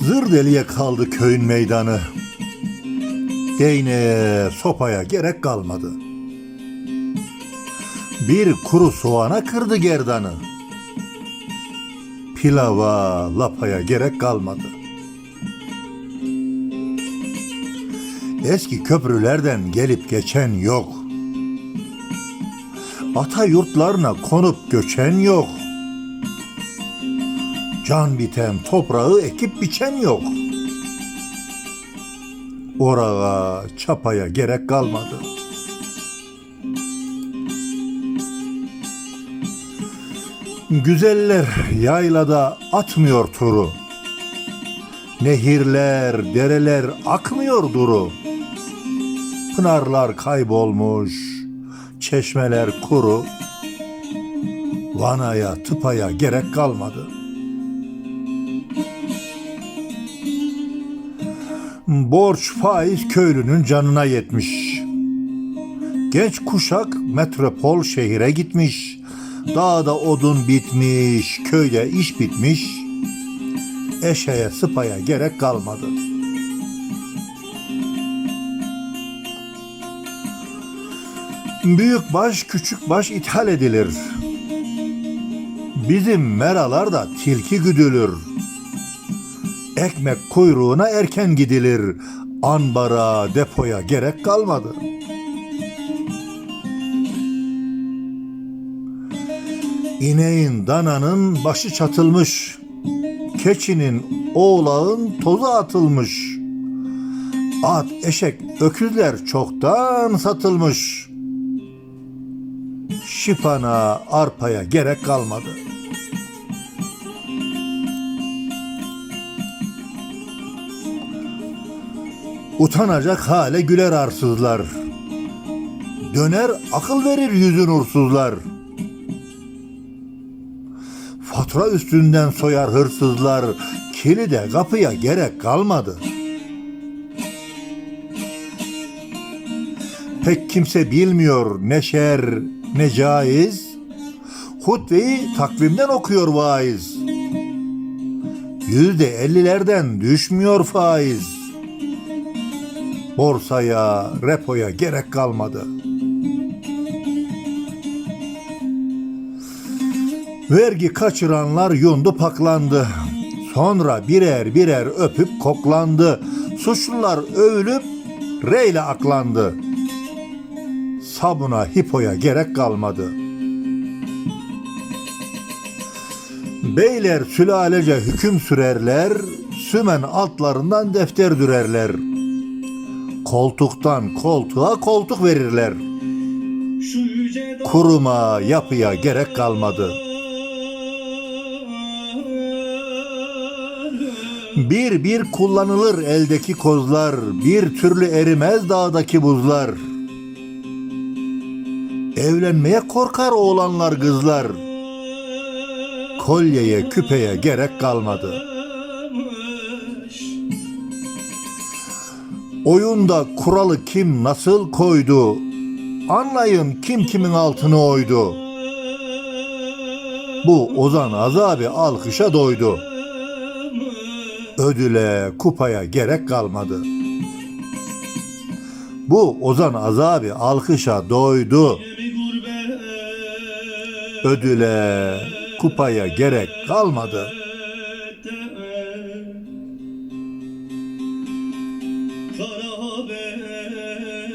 Zır deliye kaldı köyün meydanı. Değneğe, sopaya gerek kalmadı. Bir kuru soğana kırdı gerdanı. Pilava, lapaya gerek kalmadı. Eski köprülerden gelip geçen yok. Ata yurtlarına konup göçen yok. Can biten toprağı ekip biçen yok. Orağa, çapaya gerek kalmadı. Güzeller yaylada atmıyor turu. Nehirler, dereler akmıyor duru. Pınarlar kaybolmuş, çeşmeler kuru. Vanaya, tıpaya gerek kalmadı. Borç faiz köylünün canına yetmiş. Genç kuşak metropol şehire gitmiş. Dağda odun bitmiş, köyde iş bitmiş. Eşeğe sıpaya gerek kalmadı. Büyük baş küçük baş ithal edilir. Bizim meralarda tilki güdülür. Ekmek kuyruğuna erken gidilir. Anbara, depoya gerek kalmadı. İneğin, dananın başı çatılmış. Keçinin, oğlağın tozu atılmış. At, eşek, öküzler çoktan satılmış. Şipana, arpaya gerek kalmadı. Utanacak hale güler arsızlar. Döner akıl verir yüzün uğursuzlar. Fatura üstünden soyar hırsızlar. Kilide kapıya gerek kalmadı. Pek kimse bilmiyor ne şer ne caiz. Hutbeyi takvimden okuyor vaiz. Yüzde ellilerden düşmüyor faiz. Borsaya, repoya gerek kalmadı. Vergi kaçıranlar yundu paklandı. Sonra birer birer öpüp koklandı. Suçlular övülüp reyle aklandı. Sabuna hipoya gerek kalmadı. Beyler sülalece hüküm sürerler, sümen altlarından defter dürerler. Koltuktan koltuğa koltuk verirler. Kuruma, yapıya gerek kalmadı. Bir bir kullanılır eldeki kozlar, bir türlü erimez dağdaki buzlar. Evlenmeye korkar oğlanlar kızlar. Kolyeye, küpeye gerek kalmadı. Oyunda kuralı kim nasıl koydu? Anlayın kim kimin altını oydu. Bu Ozan Azabi alkışa doydu. Ödüle, kupaya gerek kalmadı. Bu Ozan Azabi alkışa doydu. Ödüle, kupaya gerek kalmadı. kara haber.